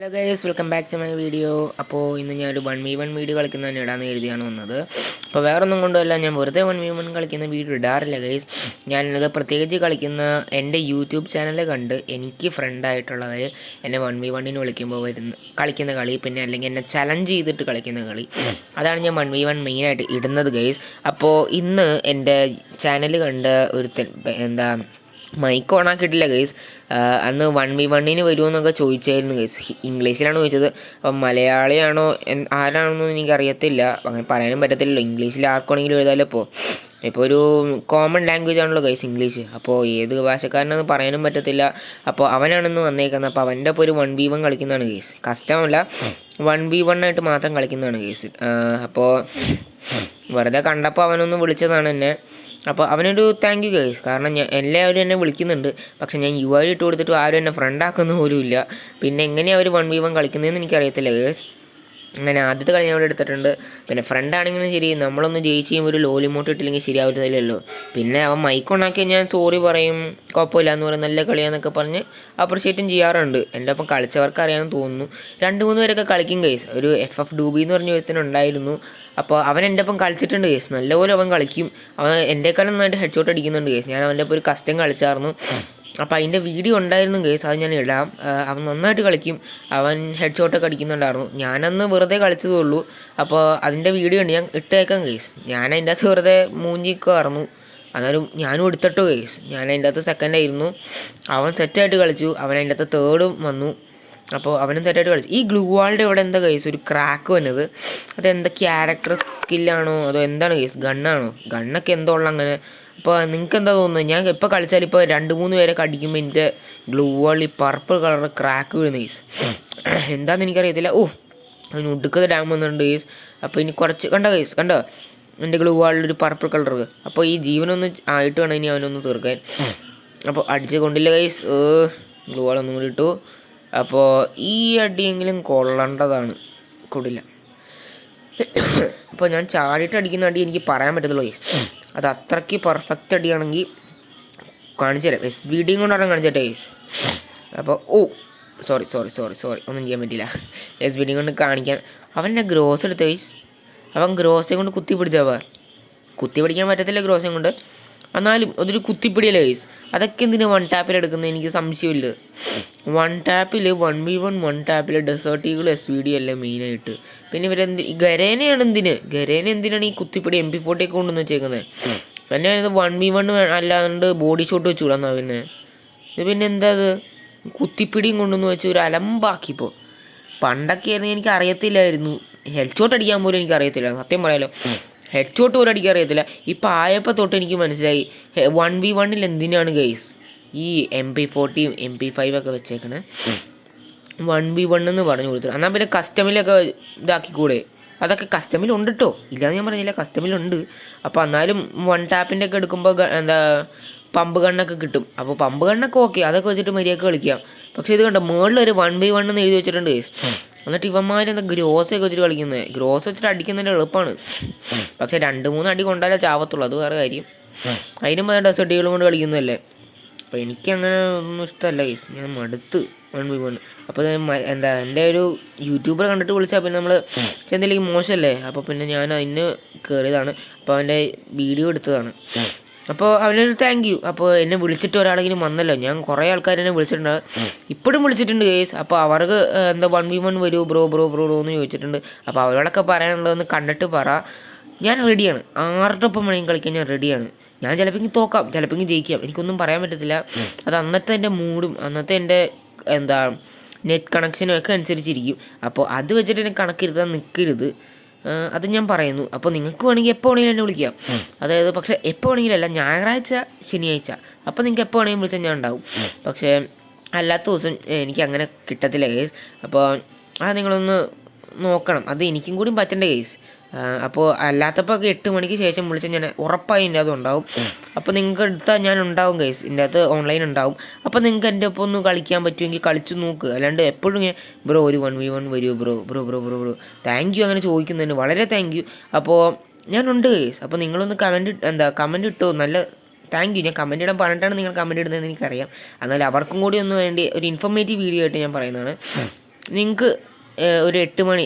Hello guys welcome back to my video അപ്പോൾ ഇന്ന് ഞാനൊരു വൺ വി വൺ വീഡിയോ കളിക്കുന്നതിന് ഇടാന്ന് എഴുതിയാണ് വന്നത്. അപ്പോൾ വേറെ ഒന്നും കൊണ്ടല്ല ഞാൻ വെറുതെ വൺ വി വൺ കളിക്കുന്ന വീഡിയോ ഇടാറില്ല ഗൈസ് ഞാനിത് പ്രത്യേകിച്ച് കളിക്കുന്ന എന്റെ യൂട്യൂബ് ചാനൽ കണ്ട് എനിക്ക് ഫ്രണ്ടായിട്ടുള്ളവർ എന്നെ വൺ വി വണ്ണിന് വിളിക്കുമ്പോൾ വരുന്ന കളിക്കുന്ന കളി പിന്നെ അല്ലെങ്കിൽ എന്നെ ചലഞ്ച് ചെയ്തിട്ട് കളിക്കുന്ന കളി അതാണ് ഞാൻ വൺ വി വൺ മെയിനായിട്ട് ഇടുന്നത് ഗൈസ് അപ്പോൾ ഇന്ന് എന്റെ ചാനൽ കണ്ട് ഒരുത്തൻ എന്താ മൈക്ക് ഓൺ ആക്കിയിട്ടില്ല ഗൈസ് അന്ന് വൺ വി വണ്ണിന് വരുമെന്നൊക്കെ ചോദിച്ചായിരുന്നു ഗൈസ് ഇംഗ്ലീഷിലാണ് ചോദിച്ചത്. അപ്പം മലയാളിയാണോ ആരാണെന്നൊന്നും എനിക്ക് അറിയത്തില്ല അങ്ങനെ പറയാനും പറ്റത്തില്ലല്ലോ. ഇംഗ്ലീഷിൽ ആർക്കാണെങ്കിലും എഴുതാമല്ലോ ഇപ്പോൾ ഇപ്പോൾ ഒരു കോമൺ ലാംഗ്വേജ് ആണല്ലോ ഗൈസ് ഇംഗ്ലീഷ്. അപ്പോൾ ഏത് ഭാഷക്കാരനെന്ന് പറയാനും പറ്റത്തില്ല. അപ്പോൾ അവനാണെന്ന് വന്നേക്കുന്നത്. അപ്പോൾ അവന്റെ ഒപ്പം ഒരു വൺ വി വൺ കളിക്കുന്നതാണ് ഗൈസ് കസ്റ്റമല്ല വൺ വി വൺ ആയിട്ട് മാത്രം കളിക്കുന്നതാണ് ഗൈസ് അപ്പോൾ വെറുതെ കണ്ടപ്പോൾ അവനൊന്ന് വിളിച്ചതാണ് എന്നെ. അപ്പോൾ അവനൊരു താങ്ക് യു ഗൈസ് കാരണം ഞാൻ എല്ലാവരും എന്നെ വിളിക്കുന്നുണ്ട്. പക്ഷേ ഞാൻ യു ഐ ഇട്ട് കൊടുത്തിട്ട് ആരും എന്നെ ഫ്രണ്ട് ആക്കുന്ന പോലും ഇല്ല. പിന്നെ എങ്ങനെയാണ് അവർ വൺ വി വൺ കളിക്കുന്നതെന്ന് എനിക്കറിയത്തില്ല ഗൈസ് അങ്ങനെ ആദ്യത്തെ കളി ഞാൻ എടുത്തിട്ടുണ്ട്. പിന്നെ ഫ്രണ്ട് ആണെങ്കിലും ശരി നമ്മളൊന്ന് ജയിച്ച് കഴിയുമ്പോൾ ഒരു ലോലിമോട്ട് ഇട്ടില്ലെങ്കിൽ ശരിയാവില്ലല്ലോ പിന്നെ അവൻ മൈക്ക് ഉണ്ടാക്കി ഞാൻ സോറി പറയും കുഴപ്പമില്ല എന്ന് പറയും നല്ല കളിയാന്നൊക്കെ പറഞ്ഞ് അപ്രിഷ്യേറ്റും ചെയ്യാറുണ്ട്. എന്റെ ഒപ്പം കളിച്ചവർക്ക് അറിയാമെന്ന് തോന്നുന്നു. രണ്ട് മൂന്ന് പേരൊക്കെ കളിക്കും കേസ് ഒരു എഫ് എഫ് ഡൂബി എന്ന് പറഞ്ഞ ഒരുത്തനുണ്ടായിരുന്നു അപ്പോൾ അവൻ എന്റെ ഒപ്പം കളിച്ചിട്ടുണ്ട് കേസ് നല്ലപോലെ അവൻ കളിക്കും. അവൻ എന്റെക്കാളും നന്നായിട്ട് ഹെഡ് ഷോട്ട് അടിക്കുന്നുണ്ട് കേസ് ഞാൻ അവന്റെ ഒപ്പം ഒരു കസ്റ്റം കളിച്ചായിരുന്നു അപ്പോൾ അതിന്റെ വീഡിയോ ഉണ്ടായിരുന്നു കേസ് അത് ഞാൻ ഇടാം. അവൻ നന്നായിട്ട് കളിക്കും. അവൻ ഹെഡ് ഷോട്ടൊക്കെ അടിക്കുന്നുണ്ടായിരുന്നു. ഞാനന്ന് വെറുതെ കളിച്ചതേ ഉള്ളൂ. അപ്പോൾ അതിന്റെ വീഡിയോ ഉണ്ട്. ഞാൻ ഇട്ടേക്കാം കേസ് ഞാൻ അതിന്റെ അകത്ത് വെറുതെ മൂഞ്ചിക്കുമായിരുന്നു എന്നാലും ഞാനും എടുത്തിട്ടോ കേസ് ഞാൻ അതിന്റെ അകത്ത് സെക്കൻഡ് ആയിരുന്നു. അവൻ സെറ്റായിട്ട് കളിച്ചു. അവൻ അതിന്റെ അകത്ത് തേർഡും വന്നു. അപ്പോൾ അവനും സെറ്റായിട്ട് കളിച്ചു. ഈ ഗ്ലൂ വാളിന്റെ ഇവിടെ എന്താ കേസ് ഒരു ക്രാക്ക് വന്നത്. അതെന്താ ക്യാരക്ടർ സ്കില്ലാണോ അതോ എന്താണ് കേസ് ഗണ്ണാണോ ഗണ്ണൊക്കെ എന്തോ ഉള്ള അങ്ങനെ അപ്പോൾ നിങ്ങൾക്ക് എന്താ തോന്നുന്നത്? ഞാൻ ഇപ്പോൾ കളിച്ചാൽ ഇപ്പോൾ രണ്ട് മൂന്ന് പേരെ കടിക്കുമ്പോൾ എന്റെ ഗ്ലൂ ഈ പർപ്പിൾ കളർ ക്രാക്ക് വീഴുന്ന കേസ് എന്താണെന്ന് എനിക്കറിയത്തില്ല. ഓ അതിന് ഒടുക്കത്തെ ഡാം വന്നിട്ടുണ്ട് കേസ് അപ്പോൾ ഇനി കുറച്ച് കണ്ടോ കേസ് കണ്ടോ? എന്റെ ഗ്ലൂ ഒരു പർപ്പിൾ കളർ അപ്പോൾ ഈ ജീവനൊന്ന് ആയിട്ട് വേണം ഇനി അവനൊന്ന് തീർക്കാൻ. അപ്പോൾ അടിച്ച് കൊണ്ടില്ല കൈസ് ഗ്ലൂ വാൾ ഒന്നും കൂടി ഇട്ടു. അപ്പോൾ ഈ അടിയെങ്കിലും കൊള്ളേണ്ടതാണ്. കൊടില്ല അപ്പോൾ ഞാൻ ചാടിയിട്ട് അടിക്കുന്ന അടി എനിക്ക് പറയാൻ പറ്റത്തുള്ളൂ ഗൈസ് അത് അത്രയ്ക്ക് പെർഫെക്റ്റ് അടിയാണെങ്കിൽ കാണിച്ചു തരാം. എസ് വി ഡിയും കൊണ്ടാണ് കാണിച്ചിട്ടെ അപ്പോൾ ഓ സോറി സോറി സോറി സോറി ഒന്നും ചെയ്യാൻ പറ്റില്ല എസ് വി ഡി കൊണ്ട് കാണിക്കാൻ. അവൻ എന്നെ ഗ്രോസ് എടുത്ത് അവൻ ഗ്രോസെ കൊണ്ട് കുത്തി പിടിച്ചവ കുത്തി പിടിക്കാൻ പറ്റത്തില്ല ഗ്രോസെ കൊണ്ട്. എന്നാലും അതൊരു കുത്തിപ്പിടിയല്ലേ ഗൈസ് അതൊക്കെ എന്തിനു വൺ ടാപ്പിൽ എടുക്കുന്നത് എനിക്ക് സംശയമില്ല. വൺ ടാപ്പിൽ one V one one ടാപ്പിൽ desert eagle S V D അല്ലേ മെയിനായിട്ട് പിന്നെ ഇവരെന്ത് ഗരേനയാണ് എന്തിന്? ഗരേന എന്തിനാണ് ഈ കുത്തിപ്പിടി എം പി ഫോർട്ടി ഒക്കെ കൊണ്ടുവന്ന് വെച്ചേക്കുന്നത് പിന്നെ ഇത് വൺ വി വൺ അല്ലാണ്ട് ബോഡി ഷോട്ട് വെച്ച് വിടാന്നാ പിന്നെ. ഇത് പിന്നെ എന്താ അത് കുത്തിപ്പിടിയും കൊണ്ടുവന്ന് വെച്ച് ഒരു അലമ്പാക്കിപ്പോൾ പണ്ടൊക്കെ ആയിരുന്നു എനിക്ക് അറിയത്തില്ലായിരുന്നു. ഹെഡ് ഷോട്ട് അടിക്കാൻ പോലും എനിക്ക് അറിയത്തില്ല സത്യം പറയാലോ. ഹെഡ് ഷോട്ട് പോലും അടിക്കാൻ അറിയത്തില്ല. ഇപ്പം ആയപ്പോൾ തൊട്ട് എനിക്ക് മനസ്സിലായി. വൺ വി വണ്ണിൽ എന്തിനാണ് ഗൈസ് ഈ എം പി ഫോർട്ടിയും എം പി ഫൈവ് ഒക്കെ വെച്ചേക്കണേ? വൺ വി വൺ എന്ന് പറഞ്ഞു കൊടുത്തു എന്നാൽ പിന്നെ കസ്റ്റമിലൊക്കെ ഇതാക്കിക്കൂടെ? അതൊക്കെ കസ്റ്റമിലുണ്ട് കേട്ടോ ഇല്ലാന്ന് ഞാൻ പറഞ്ഞില്ല കസ്റ്റമിലുണ്ട് അപ്പോൾ എന്നാലും വൺ ടാപ്പിന്റെ ഒക്കെ എടുക്കുമ്പോൾ എന്താ പമ്പ് ഗണ്ണൊക്കെ കിട്ടും. അപ്പോൾ പമ്പ് ഗണ്ണൊക്കെ ഓക്കെ അതൊക്കെ വെച്ചിട്ട് മര്യാദയ്ക്ക് കളിക്കാം. പക്ഷേ ഇത് കണ്ടോ മുകളിൽ ഒരു വൺ ബൈ വൺ എന്ന് എഴുതി വെച്ചിട്ടുണ്ട്. എന്നിട്ട് ഇവന്മാർ എന്താ ഗ്രോസ് ഒക്കെ വെച്ചിട്ട് കളിക്കുന്നത് ഗ്രോസ് വെച്ചിട്ട് അടിക്കുന്നതിന്റെ എളുപ്പമാണ് പക്ഷേ രണ്ട് മൂന്ന് അടി കൊണ്ടാലേ ചാവത്തുള്ളൂ. അത് വേറെ കാര്യം. അതിനും വേണ്ട സെഡികളും കൊണ്ട് കളിക്കുന്നതല്ലേ. അപ്പോൾ എനിക്ക് അങ്ങനെ ഒന്നും ഇഷ്ടമല്ല ഗൈസ് ഞാൻ മടുത്ത് വൺ ബൈ വൺ അപ്പോൾ എന്താ എന്റെ ഒരു യൂട്യൂബർ കണ്ടിട്ട് വിളിച്ചാൽ പിന്നെ നമ്മൾ എന്തെങ്കിലും മോശമല്ലേ അപ്പോൾ പിന്നെ ഞാൻ അതിന് കയറിയതാണ് അപ്പോൾ അവന്റെ വീഡിയോ എടുത്തതാണ്. അപ്പോൾ അവനൊരു താങ്ക് യു അപ്പോൾ എന്നെ വിളിച്ചിട്ട് ഒരാളെങ്കിലും വന്നല്ലോ. ഞാൻ കുറേ ആൾക്കാർ എന്നെ വിളിച്ചിട്ടുണ്ട്. ഇപ്പോഴും വിളിച്ചിട്ടുണ്ട് കേസ് അപ്പോൾ അവർക്ക് എന്താ വൺ വി വൺ വരൂ ബ്രോ ബ്രോ ബ്രോ ബ്രോ എന്ന് ചോദിച്ചിട്ടുണ്ട്. അപ്പോൾ അവരോടൊക്കെ പറയാനുള്ളതെന്ന് കണ്ടിട്ട് പറ. ഞാൻ റെഡിയാണ് ആരുടെ വേണമെങ്കിൽ കളിക്കാൻ ഞാൻ റെഡിയാണ് ഞാൻ ചിലപ്പോൾ തോക്കാം. ചിലപ്പോൾ ജയിക്കാം. എനിക്കൊന്നും പറയാൻ പറ്റത്തില്ല. അത് അന്നത്തെ എന്റെ മൂഡും അന്നത്തെ എന്റെ എന്താ നെറ്റ് കണക്ഷനും ഒക്കെ അനുസരിച്ചിരിക്കും. അപ്പോൾ അത് വെച്ചിട്ട് എന്നെ കണക്കിരുത്താൻ നിൽക്കരുത് അത് ഞാൻ പറയുന്നു. അപ്പോൾ നിങ്ങൾക്ക് വേണമെങ്കിൽ എപ്പോൾ വേണമെങ്കിലും എന്നെ വിളിക്കാം. അതായത് പക്ഷേ എപ്പോൾ വേണമെങ്കിലും അല്ല ഞായറാഴ്ച ശനിയാഴ്ച. അപ്പോൾ നിങ്ങൾക്ക് എപ്പോൾ വേണമെങ്കിലും വിളിച്ചാൽ ഞാൻ ഉണ്ടാവും. പക്ഷേ അല്ലാത്ത ദിവസം എനിക്ക് അങ്ങനെ കിട്ടത്തില്ല കേസ് അപ്പോൾ അത് നിങ്ങളൊന്ന് നോക്കണം. അത് എനിക്കും കൂടി പറ്റേണ്ട കേസ് അപ്പോൾ അല്ലാത്തപ്പോൾ ഒക്കെ എട്ട് മണിക്ക് ശേഷം വിളിച്ച് ഞാൻ ഉറപ്പായി എന്റെ അത് ഉണ്ടാവും. അപ്പോൾ നിങ്ങൾക്ക് എടുത്താൽ ഞാൻ ഉണ്ടാവും ഗൈസ് എന്റെ അത് ഓൺലൈൻ ഉണ്ടാവും. അപ്പോൾ നിങ്ങൾക്ക് എന്റെ ഒപ്പം ഒന്ന് കളിക്കാൻ പറ്റുമെങ്കിൽ കളിച്ച് നോക്ക്. അല്ലാണ്ട് എപ്പോഴും ബ്രോ ഒരു വൺ വി വൺ വരുമോ bro bro bro bro bro. Thank you അങ്ങനെ ചോദിക്കുന്നതിന് വളരെ താങ്ക് യു അപ്പോൾ ഞാനുണ്ട് ഗൈസ് അപ്പോൾ നിങ്ങളൊന്ന് കമന്റ് എന്താ കമന്റ് ഇട്ടോ? നല്ല താങ്ക് യു ഞാൻ കമന്റ് ഇടാൻ പറഞ്ഞിട്ടാണ് നിങ്ങൾ കമന്റ് ഇടുന്നതെന്ന് എനിക്കറിയാം. എന്നാൽ അവർക്കും കൂടി ഒന്ന് വേണ്ടി ഒരു ഇൻഫോർമേറ്റീവ് വീഡിയോ ആയിട്ട് ഞാൻ പറയുന്നതാണ്. നിങ്ങൾക്ക് ഒരു എട്ട് മണി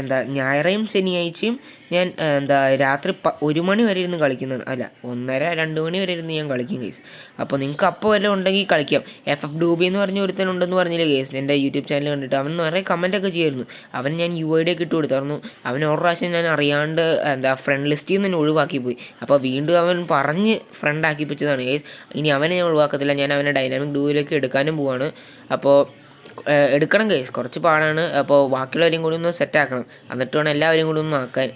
എന്താ ഞായറേയും ശനിയാഴ്ചയും ഞാൻ എന്താ രാത്രി പ ഒരു മണി വരെ ഇരുന്ന് കളിക്കുന്നതാണ്. അല്ല ഒന്നര രണ്ട് മണി വരെ ഇരുന്ന് ഞാൻ കളിക്കും കേസ് അപ്പോൾ നിങ്ങൾക്ക് അപ്പോൾ വല്ലതും ഉണ്ടെങ്കിൽ കളിക്കാം. എഫ് എഫ് ഡൂബി എന്ന് പറഞ്ഞ ഒരുത്തനുണ്ടെന്ന് പറഞ്ഞില്ല കേസ് എന്റെ യൂട്യൂബ് ചാനൽ കണ്ടിട്ട്. അവൻ നിറയെ കമന്റൊക്കെ ചെയ്യുമായിരുന്നു. അവൻ ഞാൻ യു ഐ ഡി ഒക്കെ ഇട്ട് കൊടുത്തായിരുന്നു. അവൻ ഒരു പ്രാവശ്യം ഞാൻ അറിയാണ്ട് എന്താ ഫ്രണ്ട് ലിസ്റ്റിൽ നിന്ന് തന്നെ ഒഴിവാക്കി പോയി. അപ്പോൾ വീണ്ടും അവൻ പറഞ്ഞ് ഫ്രണ്ട് ആക്കിപ്പിച്ചതാണ് കേസ് ഇനി അവനെ ഞാൻ ഒഴിവാക്കത്തില്ല. ഞാൻ അവനെ ഡൈനാമിക് ഡൂവിലേക്ക് എടുക്കാനും പോവാണ്. അപ്പോൾ എടുക്കണം കേസ് കുറച്ച് പാടാണ്. അപ്പോൾ ബാക്കിയുള്ളവരെയും കൂടി ഒന്ന് സെറ്റ് ആക്കണം. എന്നിട്ട് വേണം എല്ലാവരെയും കൂടി ഒന്ന് ആക്കാൻ.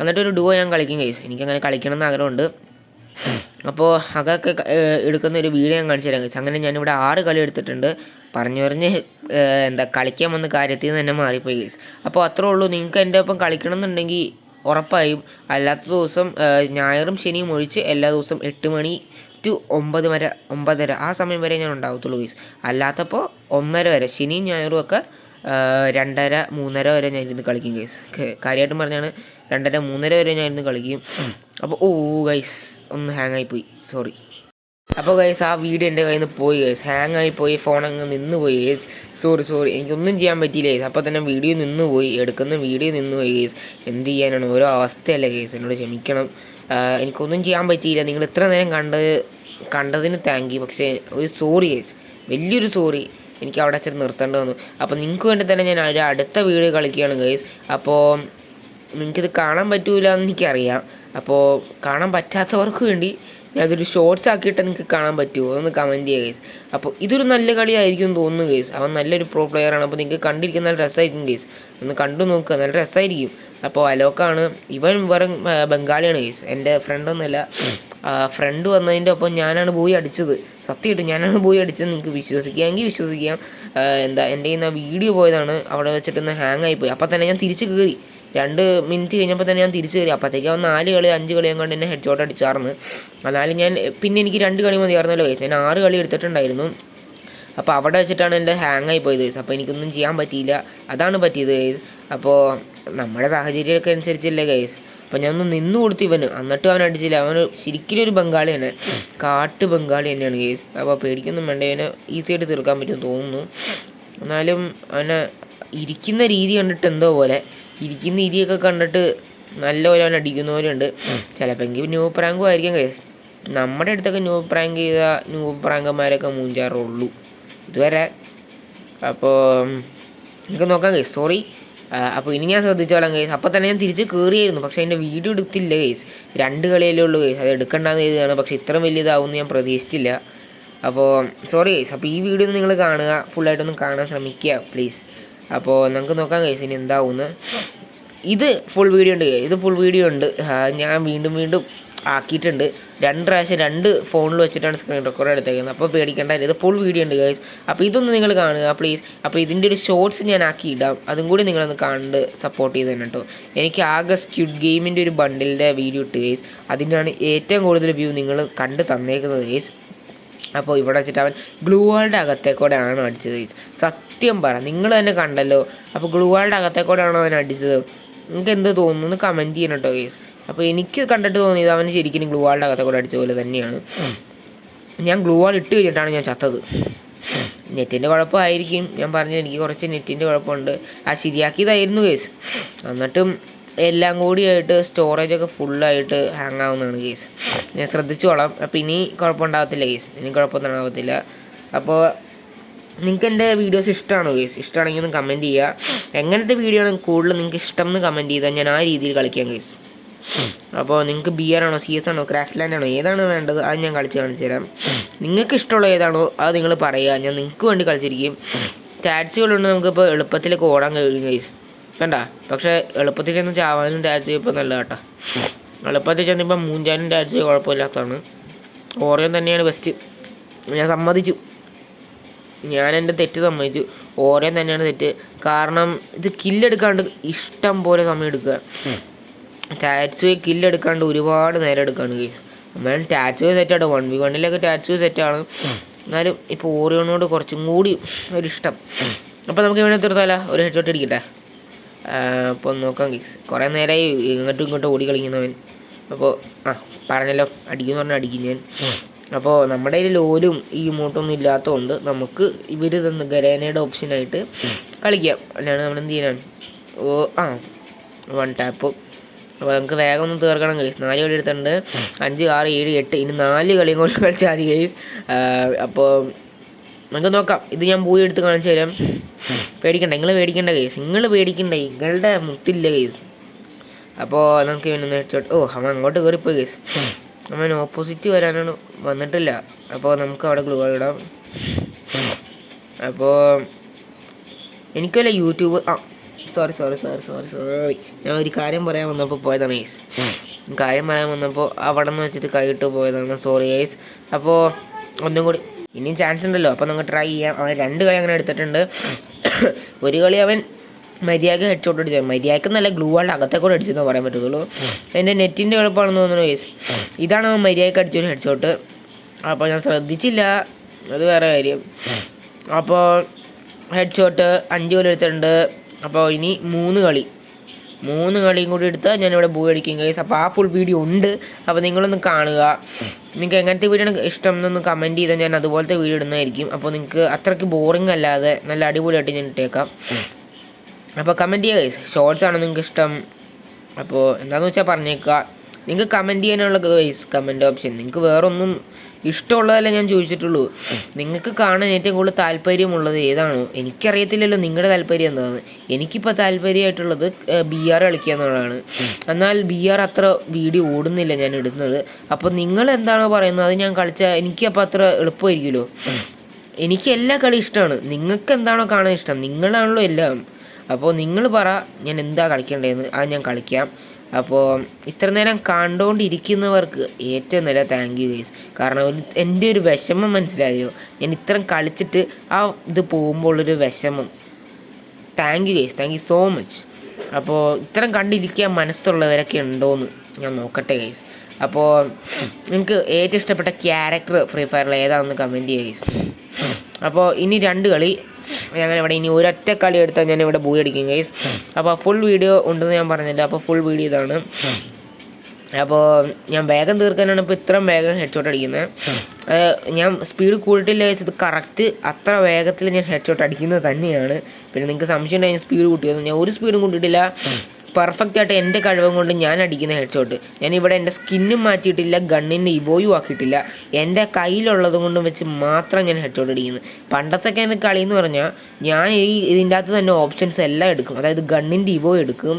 എന്നിട്ട് ഒരു ഡുവോ ഞാൻ കളിക്കും കേസ് എനിക്കങ്ങനെ കളിക്കണം എന്ന് ആഗ്രഹമുണ്ട്. അപ്പോൾ അതൊക്കെ എടുക്കുന്ന ഒരു വീഡിയോ ഞാൻ കാണിച്ചു തരാം അങ്ങനെ ഞാനിവിടെ ആറ് കളി എടുത്തിട്ടുണ്ട്. പറഞ്ഞു പറഞ്ഞ് എന്താ കളിക്കാൻ വന്ന കാര്യത്തിൽ നിന്ന് തന്നെ മാറിപ്പോയി കേസ് അപ്പോൾ അത്രേ ഉള്ളൂ. നിങ്ങൾക്ക് എന്റെ ഒപ്പം കളിക്കണം എന്നുണ്ടെങ്കിൽ ഉറപ്പായും അല്ലാത്ത ദിവസം ഞായറും ശനിയും ഒഴിച്ച് എല്ലാ ദിവസവും എട്ട് മണി ടു ഒമ്പത് വരെ ഒമ്പതര ആ സമയം വരെ ഞാൻ ഉണ്ടാകത്തുള്ളൂ ഗൈസ് അല്ലാത്തപ്പോൾ ഒന്നര വരെ ശനിയും ഞായറും ഒക്കെ രണ്ടര മൂന്നര വരെ ഞാൻ ഇരുന്ന് കളിക്കും ഗൈസ് കാര്യമായിട്ടും പറഞ്ഞാണ് രണ്ടര മൂന്നര വരെ ഞാൻ ഇരുന്ന് കളിക്കും. അപ്പോൾ ഓ ഗൈസ് ഒന്ന് ഹാങ് ആയിപ്പോയി പോയി. സോറി അപ്പോൾ ഗൈസ് ആ വീഡിയോ എന്റെ കയ്യിൽ നിന്ന് പോയി ഗൈസ് ഹാങ് ആയി പോയി ഫോൺ അങ്ങ് നിന്ന് പോയി ഗൈസ് സോറി സോറി എനിക്കൊന്നും ചെയ്യാൻ പറ്റിയില്ല ഗൈസ് അപ്പോൾ തന്നെ വീഡിയോ നിന്ന് പോയി എടുക്കുന്ന വീഡിയോ നിന്ന് പോയി ഗൈസ് എന്ത് ചെയ്യാനാണ്? ഓരോ അവസ്ഥയല്ലേ ഗൈസ് എന്നോട് ക്ഷമിക്കണം. എനിക്കൊന്നും ചെയ്യാൻ പറ്റിയില്ല. നിങ്ങൾ ഇത്ര നേരം കണ്ട് കണ്ടതിന് താങ്ക് യു പക്ഷേ ഒരു സോറി ഗൈസ് വലിയൊരു സോറി എനിക്ക് അവിടെ വെച്ചിട്ട് നിർത്തേണ്ടി വന്നു. അപ്പോൾ നിങ്ങൾക്ക് വേണ്ടി തന്നെ ഞാൻ ഒരു അടുത്ത വീഡിയോ കളിക്കുകയാണ് ഗൈസ് അപ്പോൾ നിങ്ങൾക്കിത് കാണാൻ പറ്റൂല എന്ന് എനിക്കറിയാം. അപ്പോൾ കാണാൻ പറ്റാത്തവർക്ക് വേണ്ടി അതൊരു ഷോർട്സ് ആക്കിയിട്ട് എനിക്ക് കാണാൻ പറ്റുമോ ഒന്ന് കമന്റ് ചെയ്യുക ഗേസ് അപ്പോൾ ഇതൊരു നല്ല കളിയായിരിക്കും തോന്നുന്നു ഗേസ് അവൻ നല്ലൊരു പ്രോ പ്ലെയർ ആണ്. അപ്പോൾ നിങ്ങൾക്ക് കണ്ടിരിക്കാൻ നല്ല രസമായിരിക്കും ഗേസ് ഒന്ന് കണ്ടു നോക്കുക നല്ല രസമായിരിക്കും അപ്പോൾ അലോക്കാണ്. ഇവൻ വെറും ബംഗാളിയാണ് ഗേസ് എന്റെ ഫ്രണ്ടൊന്നുമല്ല ഫ്രണ്ട് വന്നതിന്റെ ഒപ്പം ഞാനാണ് പോയി അടിച്ചത്. സത്യമായിട്ട് ഞാനാണ് പോയി അടിച്ചത്. നിങ്ങൾക്ക് വിശ്വസിക്കാമെങ്കിൽ വിശ്വസിക്കാം. എന്താ എന്റെ കയ്യിൽ നിന്ന് വീഡിയോ പോയതാണ്. അവിടെ വെച്ചിട്ടൊന്ന് ഹാങ് ആയിപ്പോയി അപ്പോൾ തന്നെ ഞാൻ തിരിച്ച് കയറി രണ്ട് മിനിറ്റ് കഴിഞ്ഞപ്പോൾ തന്നെ ഞാൻ തിരിച്ചു കയറി അപ്പോഴത്തേക്ക് നാല് കളി അഞ്ച് കളി കൊണ്ട് എന്നെ ഹെഡ് ഷോട്ട് അടിച്ചാർന്ന്. എന്നാലും ഞാൻ പിന്നെ എനിക്ക് രണ്ട് കളി മതിയായിരുന്നല്ലോ കേസ് ഞാൻ ആറ് കളി എടുത്തിട്ടുണ്ടായിരുന്നു. അപ്പോൾ അവിടെ വെച്ചിട്ടാണ് എന്റെ ഹാങ് ആയി പോയത്. അപ്പോൾ എനിക്കൊന്നും ചെയ്യാൻ പറ്റിയില്ല. അതാണ് പറ്റിയത് ഗൈസ് അപ്പോൾ നമ്മുടെ സാഹചര്യമൊക്കെ അനുസരിച്ചല്ലേ ഗൈസ് അപ്പോൾ ഞാൻ ഒന്ന് നിന്ന് കൊടുത്തു ഇവന്. എന്നിട്ടും അവൻ അടിച്ചില്ല. അവൻ ശരിക്കും ഒരു ബംഗാളി തന്നെ. കാട്ട് ബംഗാളി തന്നെയാണ് ഗൈസ് അപ്പോൾ പേടിക്കൊന്നും വേണ്ട. ഇവനെ ഈസി ആയിട്ട് തീർക്കാൻ പറ്റുമെന്ന് തോന്നുന്നു. എന്നാലും അവനെ ഇരിക്കുന്ന രീതി കണ്ടിട്ട് എന്തോ പോലെ ഇരിക്കുന്ന ഇരിയൊക്കെ കണ്ടിട്ട് നല്ലപോലെ അവൻ അടിക്കുന്നവരുണ്ട്. ചിലപ്പോൾ എങ്കിൽ ന്യൂ പ്രാങ്കും ആയിരിക്കും കേസ് നമ്മുടെ അടുത്തൊക്കെ ന്യൂ പ്രാങ്ക് ചെയ്ത ന്യൂ പ്രാങ്കന്മാരൊക്കെ മൂഞ്ചാറുള്ളൂ. ഇതുവരെ. അപ്പോൾ നമുക്ക് നോക്കാം കേസ് സോറി അപ്പോൾ ഇനി ഞാൻ ശ്രദ്ധിച്ചോളാം കേസ് അപ്പോൾ തന്നെ ഞാൻ തിരിച്ച് കയറിയായിരുന്നു പക്ഷേ അതിന്റെ വീഡിയോ എടുത്തില്ല കേസ് രണ്ട് കളിയല്ലേ ഉള്ളൂ കേസ് അത് എടുക്കണ്ടെന്ന് ചെയ്തതാണ് പക്ഷേ ഇത്ര വലിയതാവുമെന്ന് ഞാൻ പ്രതീക്ഷിച്ചില്ല. അപ്പോൾ സോറി കേസ് അപ്പോൾ ഈ വീഡിയോ ഒന്ന് നിങ്ങൾ കാണുക. ഫുള്ളായിട്ടൊന്ന് കാണാൻ ശ്രമിക്കുക പ്ലീസ് അപ്പോൾ നമുക്ക് നോക്കാം കേസ് ഇനി എന്താവുമെന്ന്. ഇത് ഫുൾ വീഡിയോ ഉണ്ട്. ഇത് ഫുൾ വീഡിയോ ഉണ്ട്. ഞാൻ വീണ്ടും വീണ്ടും ആക്കിയിട്ടുണ്ട്. രണ്ട് പ്രാവശ്യം രണ്ട് ഫോണിൽ വെച്ചിട്ടാണ് സ്ക്രീൻ റെക്കോർഡ് എടുത്തേക്കുന്നത്. അപ്പോൾ പേടിക്കേണ്ട ഇത് ഫുൾ വീഡിയോ ഉണ്ട് ഗൈസ് അപ്പോൾ ഇതൊന്ന് നിങ്ങൾ കാണുക പ്ലീസ് അപ്പോൾ ഇതിന്റെ ഒരു ഷോർട്സ് ഞാൻ ആക്കി ഇടാം. അതും കൂടി നിങ്ങളൊന്ന് കണ്ട് സപ്പോർട്ട് ചെയ്ത് തന്നെ കേട്ടോ എനിക്ക് ആകെ സ്ക്യൂഡ് ഗെയിമിന്റെ ഒരു ബണ്ടിലിന്റെ വീഡിയോ ഇട്ട് ഗൈസ് അതിനാണ് ഏറ്റവും കൂടുതൽ വ്യൂ നിങ്ങൾ കണ്ട് തന്നേക്കുന്നത് ഗൈസ് അപ്പോൾ ഇവിടെ വെച്ചിട്ട് അവൻ ഗ്ലൂ വാളിന്റെ അകത്തേക്കൂടെയാണ് അടിച്ചത് guys. സത്യം പറ നിങ്ങൾ തന്നെ കണ്ടല്ലോ. അപ്പോൾ ഗ്ലൂ വാളിന്റെ അകത്തേക്കൂടെയാണോ അവൻ അടിച്ചത്? നിങ്ങൾക്ക് എന്ത് തോന്നുന്നു? കമന്റ് ചെയ്യണം കേട്ടോ കേസ് അപ്പോൾ എനിക്ക് കണ്ടിട്ട് തോന്നിയത് അവന് ശരിക്കും ഗ്ലൂ വാളിന്റെ കൂടെ അടിച്ച പോലെ തന്നെയാണ്. ഞാൻ ഗ്ലൂ വാൾ ഇട്ട് കഴിഞ്ഞിട്ടാണ് ഞാൻ ചത്തത്. നെറ്റിന്റെ കുഴപ്പമായിരിക്കും. ഞാൻ പറഞ്ഞത് എനിക്ക് കുറച്ച് നെറ്റിന്റെ കുഴപ്പമുണ്ട്. ആ ശരിയാക്കിയതായിരുന്നു കേസ് എന്നിട്ടും എല്ലാം കൂടിയായിട്ട് സ്റ്റോറേജൊക്കെ ഫുള്ളായിട്ട് ഹാങ് ആവുന്നതാണ് കേസ് ഞാൻ ശ്രദ്ധിച്ചോളാം. അപ്പോൾ ഇനി കുഴപ്പമുണ്ടാകത്തില്ല കേസ് ഇനി കുഴപ്പമൊന്നും ഉണ്ടാകത്തില്ല അപ്പോൾ നിങ്ങൾക്ക് എന്റെ വീഡിയോസ് ഇഷ്ടമാണോ ഗേസ് ഇഷ്ടമാണെങ്കിൽ ഒന്ന് കമന്റ് ചെയ്യുക എങ്ങനത്തെ വീഡിയോ ആണ് കൂടുതൽ നിങ്ങൾക്ക് ഇഷ്ടം എന്ന് കമന്റ് ചെയ്താൽ ഞാൻ ആ രീതിയിൽ കളിക്കാം ഗേസ് അപ്പോൾ നിങ്ങൾക്ക് ബി ആർ ആണോ സി എസ് ആണോ ക്രാഫ്റ്റ് ലാൻഡ് ആണോ ഏതാണ് വേണ്ടത് അത് ഞാൻ കളിച്ച് കാണിച്ചു തരാം. നിങ്ങൾക്ക് ഇഷ്ടമുള്ള ഏതാണോ അത് നിങ്ങൾ പറയുക. ഞാൻ നിങ്ങൾക്ക് വേണ്ടി കളിച്ചിരിക്കും. ടാറ്റ്സുകളുണ്ട് നമുക്കിപ്പോൾ എളുപ്പത്തിലേക്ക് ഓടാൻ കഴിയും ഗേസ് കണ്ട? പക്ഷേ എളുപ്പത്തിൽ ചെന്ന് ചാവാനും ടാറ്റ്സ് ചെയ്യുമ്പോൾ നല്ല കേട്ടോ എളുപ്പത്തിൽ ചെന്നിപ്പോൾ മൂഞ്ചാനും ടാക്സി കുഴപ്പമില്ലാത്തതാണ്. ഓറിയം തന്നെയാണ് ബെസ്റ്റ് ഞാൻ സമ്മതിച്ചു. ഞാൻ എന്റെ തെറ്റ് സമ്മതിച്ചു. ഓരോ തന്നെയാണ് തെറ്റ്. കാരണം ഇത് കില്ലെടുക്കാണ്ട് ഇഷ്ടം പോലെ സമയം എടുക്കുക. ടാറ്റ്സ് കില്ലെടുക്കാണ്ട് ഒരുപാട് നേരം എടുക്കാണ് എന്നാലും ടാറ്റ്സ് സെറ്റാണ് വൺ വി വണ്ണിലൊക്കെ ടാറ്റ്സ് സെറ്റാണ് എന്നാലും ഇപ്പോൾ ഓറിയോണോട് കുറച്ചും കൂടി ഒരു ഇഷ്ടം അപ്പോൾ നമുക്ക് ഇവിടെ തീർത്താല ഒരു ഹെഡ് ഷോട്ട് അടിക്കട്ടെ അപ്പോൾ നോക്കാം കേസ് കുറേ നേരമായി ഇങ്ങോട്ടും ഇങ്ങോട്ടും ഓടി കളിക്കുന്നവൻ. അപ്പോൾ ആ പറഞ്ഞല്ലോ. അടിക്കുന്നു പറഞ്ഞാൽ അടിക്കും ഞാൻ. അപ്പോൾ നമ്മുടെ കയ്യിൽ ലോലും ഈ ഇമോട്ടൊന്നും ഇല്ലാത്തതുകൊണ്ട് നമുക്ക് ഇവർ തന്ന ഗരേനയുടെ ഓപ്ഷനായിട്ട് കളിക്കാം. അല്ലാണ്ട് നമ്മൾ എന്ത് ചെയ്യാൻ ഓ ആ വൺ ടാപ്പ് അപ്പോൾ നമുക്ക് വേഗം ഒന്ന് തീർക്കണം കേസ് നാല് കളി എടുത്തുണ്ട് അഞ്ച് ആറ് ഏഴ് എട്ട് ഇനി നാല് കളിയും കൂടി കളിച്ചാൽ മതി കേസ് അപ്പോൾ നമുക്ക് നോക്കാം. ഇത് ഞാൻ പോയി എടുത്ത് കാണിച്ചു തരാം. പേടിക്കണ്ട നിങ്ങൾ പേടിക്കണ്ട കേസ് നിങ്ങൾ പേടിക്കണ്ട നിങ്ങളുടെ മുത്തില്ല കേസ് അപ്പോൾ നമുക്ക് ഇവനൊന്ന് ഹെഡ്ഷോട്ട് ഓ അവൻ അങ്ങോട്ട് കയറിപ്പോയി കേസ് അവൻ ഓപ്പോസിറ്റ് വരാനാണ് വന്നിട്ടില്ല. അപ്പോൾ നമുക്ക് അവിടെ ഗ്ലൂ ഇടാം. അപ്പോൾ എനിക്കല്ല യൂട്യൂബ് ആ sorry sorry sorry sorry sorry ഞാൻ ഒരു കാര്യം പറയാൻ വന്നപ്പോൾ പോയതാണ് ഏസ് കാര്യം പറയാൻ വന്നപ്പോൾ അവിടെ നിന്ന് വെച്ചിട്ട് കൈയിട്ട് പോയതാണ്. സോറി ഏസ് അപ്പോൾ ഒന്നും കൂടി ഇനിയും ചാൻസ് ഉണ്ടല്ലോ. അപ്പോൾ നമുക്ക് ട്രൈ ചെയ്യാം. അവൻ രണ്ട് കളി അങ്ങനെ എടുത്തിട്ടുണ്ട്. ഒരു കളി അവൻ മര്യാദ ഹെഡ് ഷോട്ട് അടിച്ചത് മര്യാദയ്ക്ക് നല്ല ഗ്ലൂ ആളുടെ അകത്തെ കൂടെ അടിച്ചെന്ന് പറയാൻ പറ്റുള്ളൂ എന്റെ നെറ്റിന്റെ എളുപ്പമാണെന്ന് തോന്നുന്നു ഗൈസ് ഇതാണ് മര്യാദയ്ക്ക് അടിച്ചൊരു ഹെഡ് ഷോട്ട് അപ്പോൾ ഞാൻ ശ്രദ്ധിച്ചില്ല. അത് വേറെ കാര്യം. അപ്പോൾ ഹെഡ്ഷോട്ട് അഞ്ച് കളി എടുത്തിട്ടുണ്ട്. അപ്പോൾ ഇനി മൂന്ന് കളി. മൂന്ന് കളിയും കൂടി എടുത്താൽ ഞാനിവിടെ ബൂ അടിക്കും കേസ് അപ്പോൾ ആ ഫുൾ വീഡിയോ ഉണ്ട്. അപ്പോൾ നിങ്ങളൊന്ന് കാണുക. നിങ്ങൾക്ക് എങ്ങനത്തെ വീഡിയോ ആണ് ഇഷ്ടം എന്നൊന്ന് കമന്റ് ചെയ്താൽ ഞാൻ അതുപോലത്തെ വീഡിയോ ഇടുന്നതായിരിക്കും. അപ്പോൾ നിങ്ങൾക്ക് അത്രയ്ക്ക് ബോറിംഗ് അല്ലാതെ നല്ല അടിപൊളിയായിട്ട് ഞാൻ ഇട്ടേക്കാം. അപ്പോൾ കമന്റ് ചെയ്യുക ഷോർട്സ് ആണോ നിങ്ങൾക്ക് ഇഷ്ടം? അപ്പോൾ എന്താണെന്ന് വെച്ചാൽ പറഞ്ഞേക്കുക നിങ്ങൾക്ക് കമന്റ് ചെയ്യാനുള്ള ഗൈസ് കമന്റ് ഓപ്ഷൻ നിങ്ങൾക്ക് വേറൊന്നും ഇഷ്ടമുള്ളതല്ല ഞാൻ ചോദിച്ചിട്ടുള്ളൂ. നിങ്ങൾക്ക് കാണാൻ ഏറ്റവും കൂടുതൽ താല്പര്യമുള്ളത് ഏതാണോ? എനിക്കറിയത്തില്ലല്ലോ നിങ്ങളുടെ താല്പര്യം എന്താണ്. എനിക്കിപ്പോൾ താല്പര്യമായിട്ടുള്ളത് ബി ആർ കളിക്കുക എന്നുള്ളതാണ് എന്നാൽ ബി ആർ അത്ര വീഡിയോ ഓടുന്നില്ല ഞാൻ ഇടുന്നത്. അപ്പോൾ നിങ്ങൾ എന്താണോ പറയുന്നത്? അത് ഞാൻ കളിച്ചാൽ എനിക്കപ്പോൾ അത്ര എളുപ്പമായിരിക്കുമല്ലോ. എനിക്ക് എല്ലാ കളി ഇഷ്ടമാണ്. നിങ്ങൾക്ക് എന്താണോ കാണാൻ ഇഷ്ടം? നിങ്ങളാണല്ലോ എല്ലാം. അപ്പോൾ നിങ്ങൾ പറ ഞാൻ എന്താ കളിക്കേണ്ടതെന്ന് അത് ഞാൻ കളിക്കാം. അപ്പോൾ ഇത്ര നേരം കണ്ടുകൊണ്ടിരിക്കുന്നവർക്ക് ഏറ്റവും നല്ല താങ്ക് യു ഗൈസ് കാരണം ഒരു എന്റെ ഒരു വിഷമം മനസ്സിലായോ? ഞാൻ ഇത്രയും കളിച്ചിട്ട് ആ ഇത് പോകുമ്പോഴുള്ളൊരു വിഷമം. Thank you guys thank you so much അപ്പോൾ ഇത്രയും കണ്ടിരിക്കാൻ മനസ്സുള്ളവരൊക്കെ ഉണ്ടോയെന്ന് ഞാൻ നോക്കട്ടെ ഗൈസ് അപ്പോൾ നിങ്ങൾക്ക് ഏറ്റവും ഇഷ്ടപ്പെട്ട ക്യാരക്ടർ ഫ്രീ ഫയറിൽ ഏതാണെന്ന് കമന്റ് ചെയ്യുക ഗൈസ് അപ്പോൾ ഇനി രണ്ട് കളി. ഞങ്ങൾ ഇവിടെ ഇനി ഒരൊറ്റ കളി എടുത്താൽ ഞാൻ ഇവിടെ ബൂയി അടിക്കും ഗൈസ് അപ്പോൾ ഫുൾ വീഡിയോ ഉണ്ടെന്ന് ഞാൻ പറഞ്ഞില്ല? അപ്പോൾ ഫുൾ വീഡിയോ ഇതാണ്. അപ്പോൾ ഞാൻ വേഗം തീർക്കാനാണ് ഇപ്പോൾ ഇത്രയും വേഗം ഹെഡ് ഷോട്ട് അടിക്കുന്നത് ഞാൻ സ്പീഡ് കൂട്ടിയില്ല വെച്ചത് കറക്റ്റ് അത്ര വേഗത്തിൽ ഞാൻ ഹെഡ് ഷോട്ട് അടിക്കുന്നത് തന്നെയാണ്. പിന്നെ നിങ്ങൾക്ക് സംശയം ഉണ്ടായി സ്പീഡ് കൂട്ടിയത് ഞാൻ ഒരു സ്പീഡും കൂട്ടിയിട്ടില്ല. പെർഫെക്റ്റ് ആയിട്ട് എന്റെ കഴിവും കൊണ്ട് ഞാൻ അടിക്കുന്ന ഹെഡ് ഷോട്ട് ഞാനിവിടെ എന്റെ സ്കിന്നും മാറ്റിയിട്ടില്ല ഗണ്ണിന്റെ ഇബോയും ആക്കിയിട്ടില്ല. എന്റെ കയ്യിലുള്ളത് കൊണ്ടും വെച്ച് മാത്രം ഞാൻ ഹെഡ് ഷോട്ട് അടിക്കുന്നത് പണ്ടത്തൊക്കെ എന്റെ കളി എന്ന് പറഞ്ഞാൽ ഞാൻ ഈ ഇതിന്റെ അകത്ത് തന്നെ ഓപ്ഷൻസ് എല്ലാം എടുക്കും. അതായത് ഗണ്ണിന്റെ ഇബോ എടുക്കും.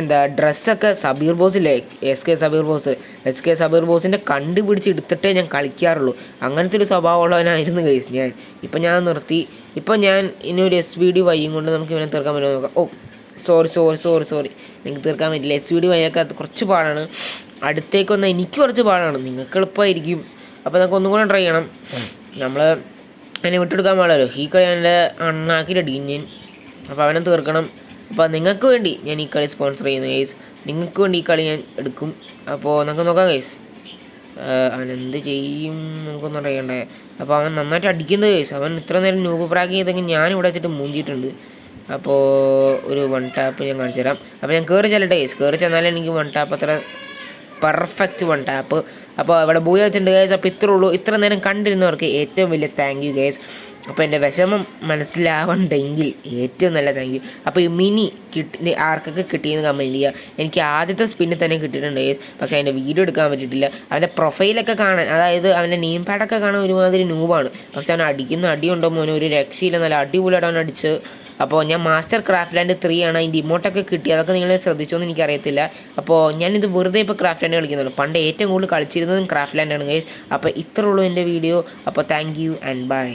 എന്താ ഡ്രസ്സൊക്കെ Sabeer ബോസില്ലേ S K Sabir boss. S K Sabir ബോസിന്റെ കണ്ടുപിടിച്ച് എടുത്തിട്ടേ ഞാൻ കളിക്കാറുള്ളൂ. അങ്ങനത്തെ ഒരു സ്വഭാവമുള്ളവനായിരുന്നു കേസ് ഞാൻ. ഇപ്പം ഞാൻ നിർത്തി. ഇപ്പം ഞാൻ ഇനി ഒരു എസ് വി ഡി വൈയും കൊണ്ട് നമുക്ക് ഇവനെ തീർക്കാൻ പറ്റുമോ നോക്കാം. ഓ സോറി സോറി സോറി സോറി നിങ്ങൾക്ക് തീർക്കാൻ പറ്റില്ല. എസ് ഡി വൈയൊക്കെ അത് കുറച്ച് പാടാണ്. അടുത്തേക്ക് വന്നാൽ എനിക്ക് കുറച്ച് പാടാണ്. നിങ്ങൾക്ക് എളുപ്പമായിരിക്കും. അപ്പോൾ നമുക്ക് ഒന്നും കൂടെ ട്രൈ ചെയ്യണം. നമ്മൾ അതിനെ വിട്ടെടുക്കാൻ പാടല്ലോ ഈ കളി എന്റെ അണ്ണാക്കിലടിക്കും ഞാൻ. അപ്പോൾ അവനെ തീർക്കണം. അപ്പോൾ നിങ്ങൾക്ക് വേണ്ടി ഞാൻ ഈ കളി സ്പോൺസർ ചെയ്യുന്നു ഗൈസ് നിങ്ങൾക്ക് വേണ്ടി ഈ കളി ഞാൻ എടുക്കും. അപ്പോൾ നമുക്ക് നോക്കാം ഗൈസ് അവനെന്ത് ചെയ്യും? നമുക്കൊന്നും അറിയണ്ടേ. അപ്പോൾ അവൻ നന്നായിട്ട് അടിക്കുന്നത് ഗൈസ് അവൻ ഇത്ര നേരം നൂബ് പ്രാഗ് ചെയ്തെങ്കിൽ ഞാൻ ഇവിടെ വെച്ചിട്ട് മൂഞ്ചിയിട്ടുണ്ട്. അപ്പോൾ ഒരു വൺ ടാപ്പ് ഞാൻ കാണിച്ചു തരാം. അപ്പോൾ ഞാൻ കയറി ചെല്ലട്ടെ കയറി ചെന്നാലേ എനിക്ക് വൺ ടാപ്പ് അത്ര പെർഫെക്റ്റ് വൺ ടാപ്പ് അപ്പോൾ ഇവിടെ ബൂയ വെച്ചിട്ടുണ്ട് ഗൈസ് അപ്പോൾ ഇത്രേ ഉള്ളൂ. ഇത്ര നേരം കണ്ടിരുന്നവർക്ക് ഏറ്റവും വലിയ താങ്ക് യു ഗൈസ് അപ്പോൾ എന്റെ വിഷമം മനസ്സിലാവണ്ടെങ്കിൽ ഏറ്റവും നല്ല താങ്ക് യു അപ്പോൾ ഈ മിനി കിട്ടി ആർക്കൊക്കെ കിട്ടിയെന്ന് കമന്റ് ചെയ്യുക. എനിക്ക് ആദ്യത്തെ സ്പിന്നിൽ തന്നെ കിട്ടിയിട്ടുണ്ട് ഗൈസ് പക്ഷേ അതിന്റെ വീഡിയോ എടുക്കാൻ പറ്റിയിട്ടില്ല. അവന്റെ പ്രൊഫൈലൊക്കെ കാണാൻ അതായത് അവന്റെ നെയിം പാഡൊക്കെ കാണാൻ ഒരുമാതിരി നൂവാണ് പക്ഷെ അവൻ അടിക്കുന്ന അടിയുണ്ടോ മോനെ? ഒരു രക്ഷയില്ല. നല്ല അടിപൊളിയായിട്ട് അവൻ അടിച്ച് അപ്പോൾ ഞാൻ മാസ്റ്റർ ക്രാഫ്റ്റ് ലാൻഡ് ത്രീ ആണ്. അതിന്റെ ഇമോട്ടൊക്കെ കിട്ടി. അതൊക്കെ നിങ്ങൾ ശ്രദ്ധിച്ചോന്ന് എനിക്കറിയത്തില്ല. അപ്പോൾ ഞാനിത് വെറുതെ ഇപ്പോൾ ക്രാഫ്റ്റ് ലാൻഡ് കളിക്കുന്നുള്ളൂ. പണ്ട് ഏറ്റവും കൂടുതൽ കളിച്ചിരുന്നതും ക്രാഫ്റ്റ് ലാൻഡാണ് ഗൈസ് അപ്പോൾ ഇത്രയുള്ളൂ എന്റെ വീഡിയോ അപ്പോൾ താങ്ക് യു ആൻഡ് ബൈ